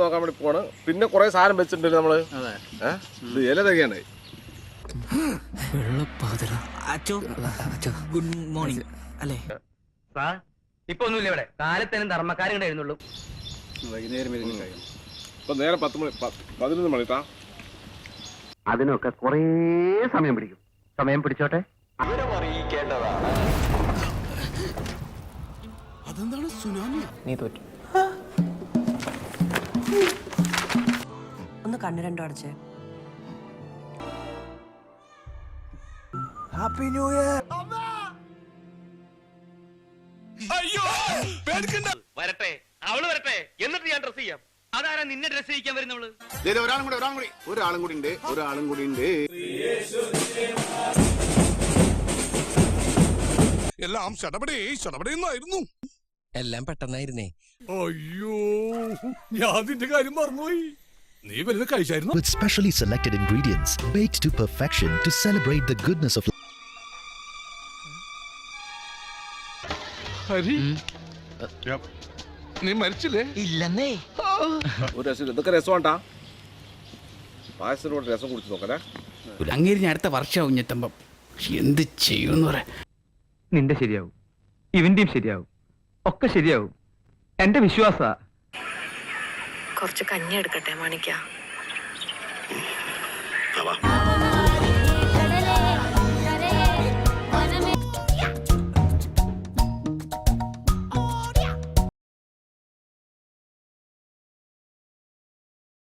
നോക്കാൻ വേണ്ടി പോണ് പിന്നെ കുറെ സാധനം വെച്ചിട്ടുണ്ട് നമ്മൾ. ഇത് ഇല അച്ചോ ഗുഡ് മോർണിംഗ്. അല്ലേ? സാർ ഇപ്പൊ ഒന്നുമില്ല ഇവിടെ. കാലത്തേനും ധർമ്മക്കാരും കൂടെ എഴുന്നുള്ളൂ വൈകുന്നേരം ഇപ്പൊ നേരെ പത്ത് മണി പതിനൊന്ന് മണിട്ടാ അതിനൊക്കെ കുറേ സമയം പിടിക്കും. സമയം പിടിച്ചോട്ടെ? അതെന്താണ് സുനാമി? നീ തോറ്റു. കണ്ണു രണ്ടു അടച്ചേ. വരട്ടെ. അവൾ വരട്ടെ. എന്നിട്ട് ഞാൻ ഡ്രസ് ചെയ്യാം. അതാരാ നിന്നെ ഡ്രസ് ചെയ്യിക്കാൻ വരുന്നവൾ? ഒരാളും കൂടി ഒരാളും കൂടി. ഒരാളും കൂടി ഉണ്ട് ഒരാളും കൂടി ഉണ്ട്. എല്ലാം ശടപടേ ശടപടേന്നായിരുന്നു എല്ലാം പെട്ടെന്നായിരുന്നേ. അയ്യോ ഞാൻ അതിന്റെ കാര്യം മറന്നുപോയി. നീ വലുത് കഴിച്ചായിരുന്നു? With specially selected ingredients baked to perfection to celebrate the goodness of Hari. നീ മരിച്ചില്ലേ? ഇല്ലെന്നേ. ഒരു രസം ഇതൊക്കെ രസമാണ്ടാ? പായസത്തിനോട് രസം കുടിച്ച് നോക്കല്ലേ? അങ്ങേര് ഞാൻ അടുത്ത വർഷമാവും ഞെത്തുമ്പം എന്ത് ചെയ്യുമെന്ന് പറയാ. നിന്റെ ശരിയാവും. ഇവന്റെയും ശരിയാവും. ഒക്കെ ശരിയാവും. എന്റെ വിശ്വാസ കുറച്ച് കഞ്ഞി എടുക്കട്ടെ മാണിക്ക